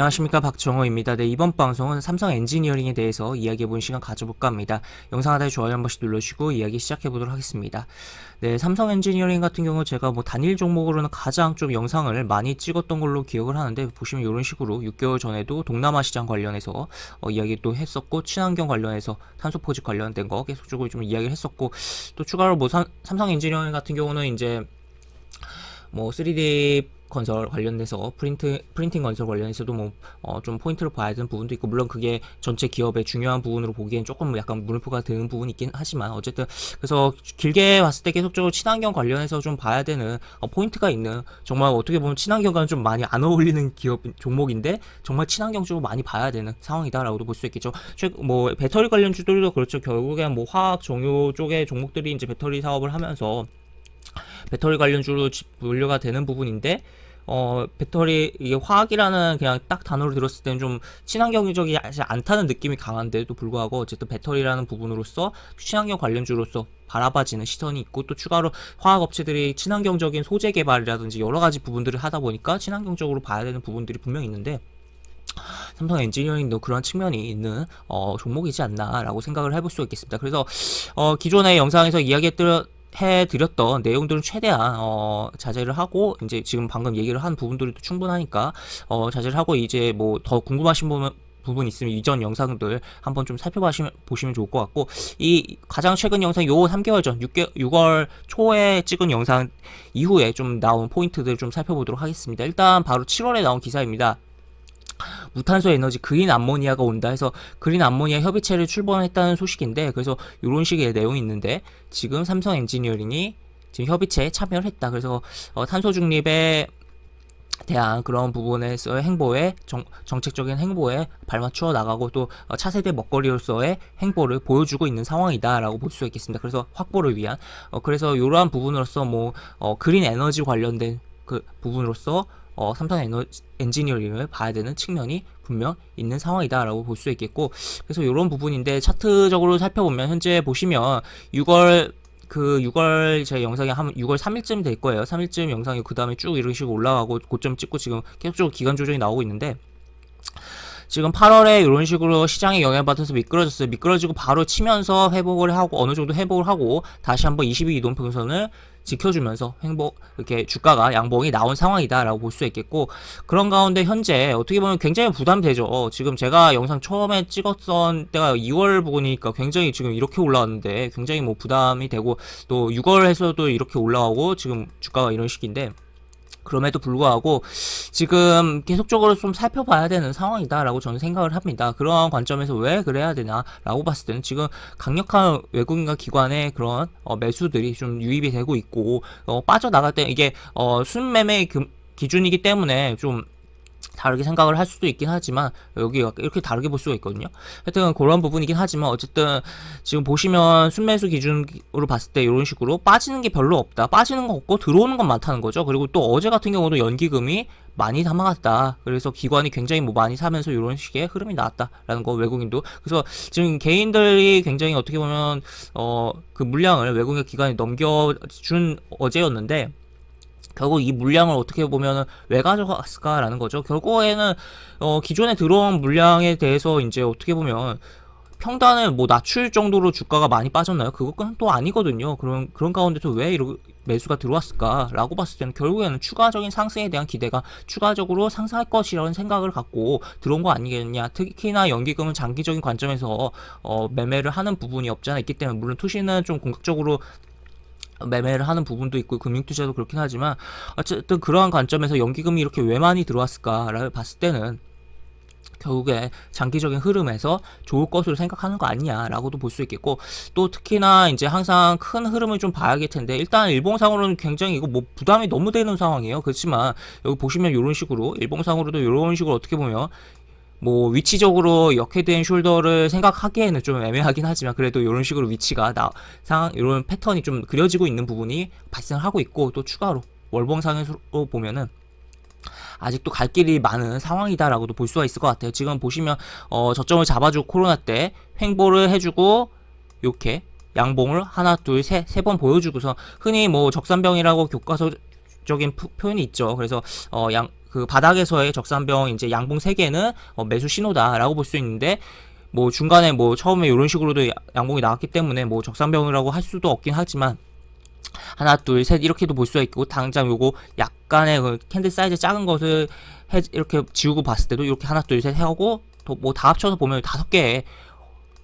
안녕하십니까 박정호입니다. 네, 이번 방송은 삼성 엔지니어링에 대해서 이야기해보는 시간 가져볼까 합니다. 영상 하단에 좋아요 한 번씩 눌러주시고 이야기 시작해보도록 하겠습니다. 네, 삼성 엔지니어링 같은 경우 제가 뭐 단일 종목으로는 가장 좀 영상을 많이 찍었던 걸로 기억을 하는데 보시면 이런 식으로 6개월 전에도 동남아 시장 관련해서 어, 이야기 또 했었고 친환경 관련해서 탄소 포집 관련된 거 계속적으로 좀 이야기를 했었고 또 추가로 뭐 삼, 삼성 엔지니어링 같은 경우는 이제 뭐 3D 건설 관련돼서 프린트 프린팅 건설 관련해서도 뭐어좀 포인트를 봐야 되는 부분도 있고 물론 그게 전체 기업의 중요한 부분으로 보기엔 조금 약간 물음표가 드는 부분이 있긴 하지만 어쨌든 그래서 길게 봤을 때 계속적으로 친환경 관련해서 좀 봐야 되는 어 포인트가 있는 정말 어떻게 보면 친환경과는 좀 많이 안 어울리는 기업 종목인데 정말 친환경 쪽으로 많이 봐야 되는 상황이다라고도 볼 수 있겠죠. 최- 뭐 배터리 관련 주들도 그렇죠. 결국엔 뭐 화학 정유 쪽의 종목들이 이제 배터리 사업을 하면서 배터리 관련주로 지- 분류가 되는 부분인데 어 배터리 이게 화학이라는 그냥 딱 단어를 들었을 때는 좀 친환경적이지 않다는 느낌이 강한데도 불구하고 어쨌든 배터리라는 부분으로서 친환경 관련주로서 바라봐지는 시선이 있고 또 추가로 화학 업체들이 친환경적인 소재 개발이라든지 여러 가지 부분들을 하다 보니까 친환경적으로 봐야 되는 부분들이 분명 있는데 삼성 엔지니어링도 그런 측면이 있는 어, 종목이지 않나라고 생각을 해볼 수 있겠습니다. 그래서 어, 기존의 영상에서 이야기했던 해드렸던 내용들은 최대한 어, 자제를 하고 이제 지금 방금 얘기를 한 부분들도 충분하니까 어, 자제를 하고 이제 뭐 더 궁금하신 부분 부분 있으면 이전 영상들 한번 좀 살펴보시면 보시면 좋을 것 같고 이 가장 최근 영상 요 3개월 전 6개, 6월 초에 찍은 영상 이후에 좀 나온 포인트들 좀 살펴보도록 하겠습니다. 일단 바로 7월에 나온 기사입니다. 무탄소 에너지 그린 암모니아가 온다 해서 그린 암모니아 협의체를 출범했다는 소식인데 그래서 이런 식의 내용이 있는데 지금 삼성 엔지니어링이 지금 협의체에 참여를 했다. 그래서 어, 탄소 중립에 대한 그런 부분에서의 행보에 정, 정책적인 행보에 발맞추어 나가고 또 어, 차세대 먹거리로서의 행보를 보여주고 있는 상황이다라고 볼 수 있겠습니다. 그래서 확보를 위한 어, 그래서 이러한 부분으로서 뭐 어, 그린 에너지 관련된 그 부분으로서 어, 삼성 에너지, 엔지니어링을 봐야 되는 측면이 분명 있는 상황이다라고 볼 수 있겠고 그래서 이런 부분인데 차트적으로 살펴보면 현재 보시면 6월 그 6월 제 영상이 한 6월 3일쯤 될 거예요. 3일쯤 영상이 그 다음에 쭉 이런 식으로 올라가고 고점 찍고 지금 계속적으로 기간 조정이 나오고 있는데 지금 8월에 이런 식으로 시장에 영향받아서 미끄러졌어요. 미끄러지고 바로 치면서 회복을 하고 어느 정도 회복을 하고 다시 한번 22 이동평선을 지켜주면서 행복 이렇게 주가가 양봉이 나온 상황이다라고 볼 수 있겠고 그런 가운데 현재 어떻게 보면 굉장히 부담되죠. 어, 지금 제가 영상 처음에 찍었던 때가 2월 부분이니까 굉장히 지금 이렇게 올라왔는데 굉장히 뭐 부담이 되고 또 6월에서도 이렇게 올라오고 지금 주가가 이런 식인데 그럼에도 불구하고 지금 계속적으로 좀 살펴봐야 되는 상황이다라고 저는 생각을 합니다. 그러한 관점에서 왜 그래야 되나라고 봤을 때는 지금 강력한 외국인과 기관의 그런 어, 매수들이 좀 유입이 되고 있고 어, 빠져나갈 때 이게 어, 순매매 금- 기준이기 때문에 좀 다르게 생각을 할 수도 있긴 하지만 여기가 이렇게 다르게 볼 수가 있거든요. 하여튼 그런 부분이긴 하지만 어쨌든 지금 보시면 순매수 기준으로 봤을 때 이런 식으로 빠지는 게 별로 없다. 빠지는 거 없고 들어오는 건 많다는 거죠. 그리고 또 어제 같은 경우도 연기금이 많이 담아갔다. 그래서 기관이 굉장히 뭐 많이 사면서 이런 식의 흐름이 나왔다라는 거 외국인도. 그래서 지금 개인들이 굉장히 어떻게 보면 어 그 물량을 외국인 기관이 넘겨준 어제였는데 결국 이 물량을 어떻게 보면은 왜 가져갔을까라는 거죠. 결국에는 어 기존에 들어온 물량에 대해서 이제 어떻게 보면 평단을 뭐 낮출 정도로 주가가 많이 빠졌나요? 그것은 또 아니거든요. 그런 그런 가운데서 왜 이런 매수가 들어왔을까라고 봤을 때는 결국에는 추가적인 상승에 대한 기대가 추가적으로 상승할 것이라는 생각을 갖고 들어온 거 아니겠냐. 특히나 연기금은 장기적인 관점에서 어 매매를 하는 부분이 없지 않아 있기 때문에 물론 투시는 좀 공격적으로 매매를 하는 부분도 있고 금융투자도 그렇긴 하지만 어쨌든 그러한 관점에서 연기금이 이렇게 왜 많이 들어왔을까를 봤을 때는 결국에 장기적인 흐름에서 좋을 것으로 생각하는 거 아니냐라고도 볼 수 있겠고 또 특히나 이제 항상 큰 흐름을 좀 봐야겠 텐데 일단 일봉상으로는 굉장히 이거 뭐 부담이 너무 되는 상황이에요. 그렇지만 여기 보시면 이런 식으로 일봉상으로도 이런 식으로 어떻게 보면 뭐 위치적으로 역헤드앤 숄더를 생각하기에는 좀 애매하긴 하지만 그래도 이런 식으로 위치가 나 상 이런 패턴이 좀 그려지고 있는 부분이 발생하고 있고 또 추가로 월봉상에서 보면은 아직도 갈 길이 많은 상황이다라고도 볼 수가 있을 것 같아요. 지금 보시면 어 저점을 잡아주고 코로나 때 횡보를 해주고 이렇게 양봉을 하나 둘 세 세 번 보여주고서 흔히 뭐 적산병이라고 교과서 적인 푸- 표현이 있죠. 그래서 어 양 그 바닥에서의 적산병 이제 양봉 3개는 어, 매수 신호다라고 볼 수 있는데 뭐 중간에 뭐 처음에 이런 식으로도 야- 양봉이 나왔기 때문에 뭐 적산병이라고 할 수도 없긴 하지만 하나 둘 셋 이렇게도 볼 수가 있고 당장 요거 약간의 그 캔들 사이즈 작은 것을 해, 이렇게 지우고 봤을 때도 이렇게 하나 둘 셋 하고 뭐다 합쳐서 보면 다섯 개의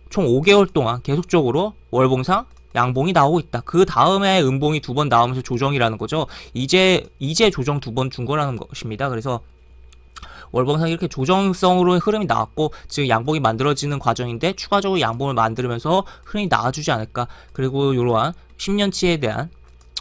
총 5개월 동안 계속적으로 월봉상 양봉이 나오고 있다. 그 다음에 음봉이 두 번 나오면서 조정이라는 거죠. 이제 이제 조정 두 번 준 거라는 것입니다. 그래서 월봉상 이렇게 조정성으로 흐름이 나왔고 지금 양봉이 만들어지는 과정인데 추가적으로 양봉을 만들면서 흐름이 나와주지 않을까. 그리고 이러한 10년치에 대한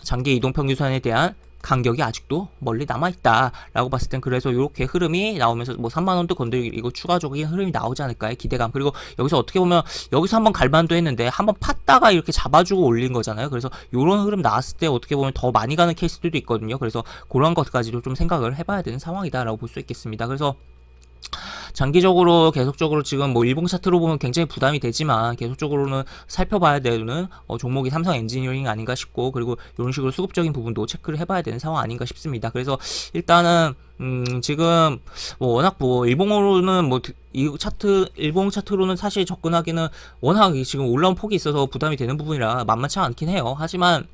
장기 이동 평균선에 대한 간격이 아직도 멀리 남아 있다라고 봤을 땐 그래서 이렇게 흐름이 나오면서 뭐 3만 원도 건드리고 추가적인 흐름이 나오지 않을까의 기대감. 그리고 여기서 어떻게 보면 여기서 한번 갈만도 했는데 한번 팠다가 이렇게 잡아주고 올린 거잖아요. 그래서 이런 흐름 나왔을 때 어떻게 보면 더 많이 가는 케이스들도 있거든요. 그래서 그런 것까지도 좀 생각을 해봐야 되는 상황이다라고 볼 수 있겠습니다. 그래서 장기적으로 계속적으로 지금 뭐 일봉 차트로 보면 굉장히 부담이 되지만 계속적으로는 살펴봐야 되는 어, 종목이 삼성 엔지니어링 아닌가 싶고 그리고 이런 식으로 수급적인 부분도 체크를 해봐야 되는 상황 아닌가 싶습니다. 그래서 일단은 음, 지금 뭐 워낙 뭐 일봉으로는 뭐 이 차트 일봉 차트로는 사실 접근하기는 워낙 이 지금 올라온 폭이 있어서 부담이 되는 부분이라 만만치 않긴 해요. 하지만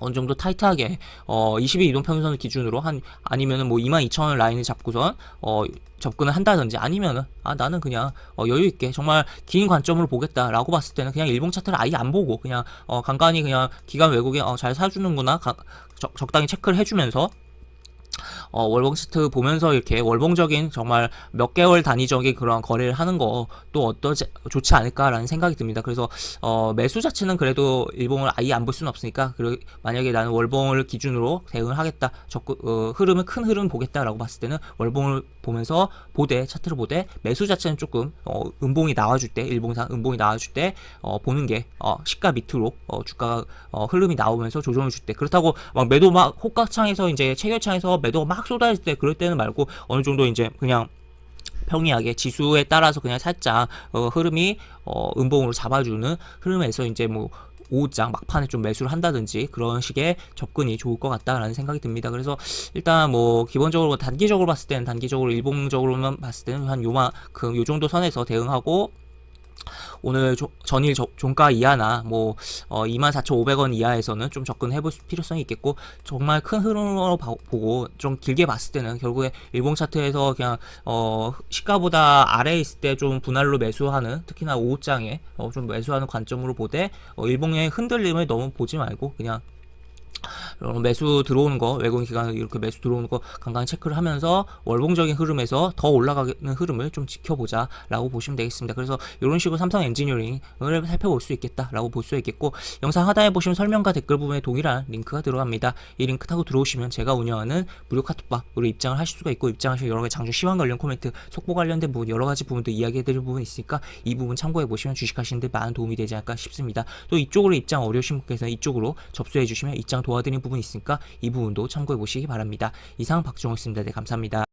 어느 정도 타이트하게 어 20일 이동 평균선을 기준으로 한 아니면은 뭐 22,000원 라인을 잡고선 어 접근을 한다든지 아니면은 아 나는 그냥 어 여유 있게 정말 긴 관점으로 보겠다라고 봤을 때는 그냥 일봉 차트를 아예 안 보고 그냥 어 간간히 그냥 기간 외국에 어 잘 사주는구나 가, 적, 적당히 체크를 해주면서 어, 월봉 차트 보면서 이렇게 월봉적인 정말 몇 개월 단위적인 그런 거래를 하는 거 또 어떠지 좋지 않을까라는 생각이 듭니다. 그래서 어, 매수 자체는 그래도 일봉을 아예 안 볼 수는 없으니까 그리고 만약에 나는 월봉을 기준으로 대응을 하겠다, 적극 어, 흐름을 큰 흐름 보겠다라고 봤을 때는 월봉을 보면서 보되 차트를 보되 매수 자체는 조금 어, 음봉이 나와줄 때 일봉상 음봉이 나와줄 때 어, 보는 게 어, 시가 밑으로 어, 주가 어, 흐름이 나오면서 조정을 줄 때 그렇다고 막 매도 막 호가창에서 이제 체결창에서 매도가 막 쏟아질 때 그럴 때는 말고 어느 정도 이제 그냥 평이하게 지수에 따라서 그냥 살짝 어, 흐름이 어, 음봉으로 잡아주는 흐름에서 이제 뭐 오후장 막판에 좀 매수를 한다든지 그런 식의 접근이 좋을 것 같다라는 생각이 듭니다. 그래서 일단 뭐 기본적으로 단기적으로 봤을 때는 단기적으로 일봉적으로만 봤을 때는 한 요만큼 요 정도 선에서 대응하고 오늘 조- 전일 저- 종가 이하나 뭐 어, 24,500원 이하에서는 좀 접근해 볼 필요성이 있겠고 정말 큰 흐름으로 봐- 보고 좀 길게 봤을 때는 결국에 일봉 차트에서 그냥 어, 시가보다 아래에 있을 때 좀 분할로 매수하는 특히나 오후장에 어, 좀 매수하는 관점으로 보되 어, 일봉의 흔들림을 너무 보지 말고 그냥 어, 매수 들어오는 거 외국인 기관 이렇게 매수 들어오는 거 간간히 체크를 하면서 월봉적인 흐름에서 더 올라가는 흐름을 좀 지켜보자라고 보시면 되겠습니다. 그래서 이런 식으로 삼성 엔지니어링을 살펴볼 수 있겠다라고 볼 수 있겠고 영상 하단에 보시면 설명과 댓글 부분에 동일한 링크가 들어갑니다. 이 링크 타고 들어오시면 제가 운영하는 무료 카톡방으로 입장을 하실 수가 있고 입장하시면 여러 가지 장주 시황 관련 코멘트, 속보 관련된 부분 여러 가지 부분도 이야기해드릴 부분이 있으니까 이 부분 참고해 보시면 주식하시는데 많은 도움이 되지 않을까 싶습니다. 또 이쪽으로 입장 어려우신 분께서는 이쪽으로 접수해 주시면 입장 도와드리는 부분이 있으니까 이 부분도 참고해 보시기 바랍니다. 이상 박종호였습니다. 네, 감사합니다.